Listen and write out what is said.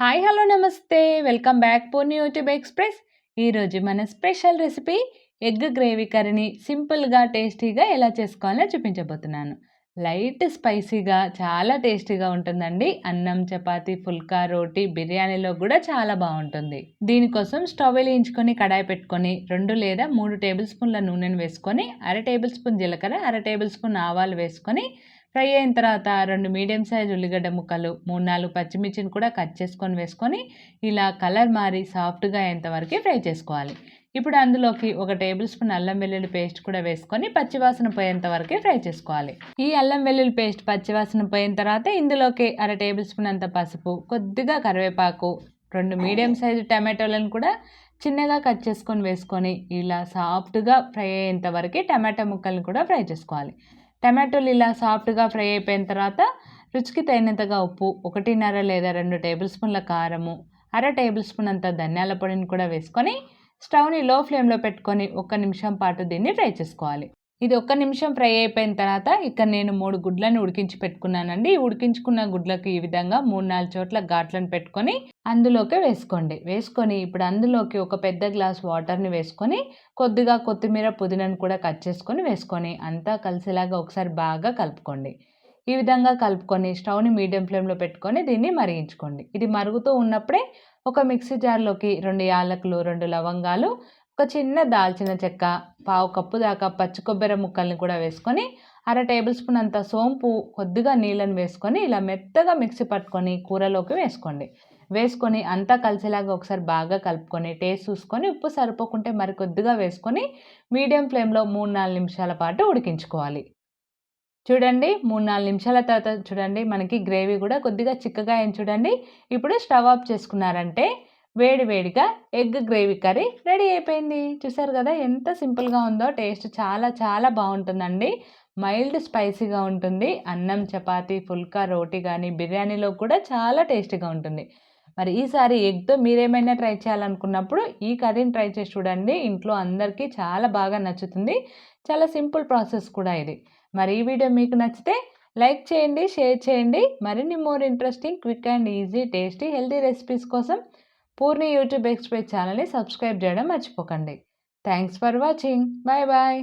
Hi hello నమస్తే. Welcome back Poorni YouTube express. ఈరోజు మన స్పెషల్ రెసిపీ ఎగ్ గ్రేవీ కర్రీని సింపుల్గా టేస్టీగా ఎలా చేసుకోవాలో చూపించబోతున్నాను. లైట్ స్పైసీగా చాలా టేస్టీగా ఉంటుందండి. అన్నం చపాతి ఫుల్కా రోటీ బిర్యానీలో కూడా చాలా బాగుంటుంది. దీనికోసం స్టవ్ వెలిగించుకొని కడాయి పెట్టుకొని రెండు లేదా మూడు టేబుల్ స్పూన్ల నూనెను వేసుకొని అర టేబుల్ స్పూన్ జీలకర్ర అర టేబుల్ స్పూన్ ఆవాలు వేసుకొని ఫ్రై అయిన తర్వాత రెండు మీడియం సైజ్ ఉల్లిగడ్డ ముక్కలు మూడు నాలుగు పచ్చిమిర్చిని కూడా కట్ చేసుకొని వేసుకొని ఇలా కలర్ మారి సాఫ్ట్గా అయ్యేంతవరకు ఫ్రై చేసుకోవాలి. ఇప్పుడు అందులోకి ఒక టేబుల్ స్పూన్ అల్లం వెల్లుల్లి పేస్ట్ కూడా వేసుకొని పచ్చివాసన పోయేంత వరకు ఫ్రై చేసుకోవాలి. ఈ అల్లం వెల్లుల్లి పేస్ట్ పచ్చివాసన పోయిన తర్వాత ఇందులోకి అర టేబుల్ స్పూన్ అంత పసుపు కొద్దిగా కరివేపాకు రెండు మీడియం సైజు టమాటోలను కూడా చిన్నగా కట్ చేసుకొని వేసుకొని ఇలా సాఫ్ట్గా ఫ్రై అయ్యేంత వరకు టమాటా ముక్కలను కూడా ఫ్రై చేసుకోవాలి. టమాటోలు ఇలా సాఫ్ట్గా ఫ్రై అయిపోయిన తర్వాత రుచికి తగినంతగా ఉప్పు ఒకటిన్నర లేదా రెండు టేబుల్ స్పూన్ల కారము అర టేబుల్ స్పూన్ అంత ధనియాల పొడిని కూడా వేసుకొని స్టవ్ని లో ఫ్లేమ్లో పెట్టుకొని ఒక్క నిమిషం పాటు దీన్ని ఫ్రై చేసుకోవాలి. ఇది ఒక్క నిమిషం ఫ్రై అయిపోయిన తర్వాత ఇక్కడ నేను మూడు గుడ్లను ఉడికించి పెట్టుకున్నానండి. ఉడికించుకున్న గుడ్లకు ఈ విధంగా మూడు నాలుగు చోట్ల ఘాట్లను పెట్టుకొని అందులోకి వేసుకోండి. వేసుకొని ఇప్పుడు అందులోకి ఒక పెద్ద గ్లాస్ వాటర్ని వేసుకొని కొద్దిగా కొత్తిమీర పుదీనాను కూడా కట్ చేసుకొని వేసుకొని అంతా కలిసేలాగా ఒకసారి బాగా కలుపుకోండి. ఈ విధంగా కలుపుకొని స్టవ్ని మీడియం ఫ్లేమ్లో పెట్టుకొని దీన్ని మరిగించుకోండి. ఇది మరుగుతూ ఉన్నప్పుడే ఒక మిక్సీ జార్లోకి రెండు యాలకులు రెండు లవంగాలు ఒక చిన్న దాల్చిన చెక్క పావు కప్పు దాకా పచ్చి కొబ్బరి ముక్కల్ని కూడా వేసుకొని అర టేబుల్ స్పూన్ అంత సోంపు కొద్దిగా నీళ్ళని వేసుకొని ఇలా మెత్తగా మిక్సీ పట్టుకొని కూరలోకి వేసుకోండి. వేసుకొని అంతా కలిసేలాగా ఒకసారి బాగా కలుపుకొని టేస్ట్ చూసుకొని ఉప్పు సరిపోకుంటే మరి కొద్దిగా వేసుకొని మీడియం ఫ్లేమ్లో మూడు నాలుగు నిమిషాల పాటు ఉడికించుకోవాలి. చూడండి మూడు నాలుగు నిమిషాల తర్వాత చూడండి మనకి గ్రేవీ కూడా కొద్దిగా చిక్కగా అయింది చూడండి. ఇప్పుడు స్టవ్ ఆఫ్ చేసుకున్నారంటే వేడివేడిగా ఎగ్ గ్రేవీ కర్రీ రెడీ అయిపోయింది. చూసారు కదా ఎంత సింపుల్గా ఉందో టేస్ట్ చాలా చాలా బాగుంటుందండి. మైల్డ్ స్పైసీగా ఉంటుంది. అన్నం చపాతీ ఫుల్కా రోటీ కానీ బిర్యానీలో కూడా చాలా టేస్టీగా ఉంటుంది. మరి ఈసారి ఎగ్తో మీరేమైనా ట్రై చేయాలనుకున్నప్పుడు ఈ కర్రీని ట్రై చేసి చూడండి. ఇంట్లో అందరికీ చాలా బాగా నచ్చుతుంది. చాలా సింపుల్ ప్రాసెస్ కూడా ఇది. మరి ఈ వీడియో మీకు నచ్చితే లైక్ చేయండి షేర్ చేయండి. మరిన్ని more interesting quick and easy tasty healthy recipes కోసం పూర్ణి యూట్యూబ్ ఎక్స్ప్రెస్ ఛానల్ని సబ్స్క్రైబ్ చేయడం మర్చిపోకండి. Thanks for watching. Bye bye.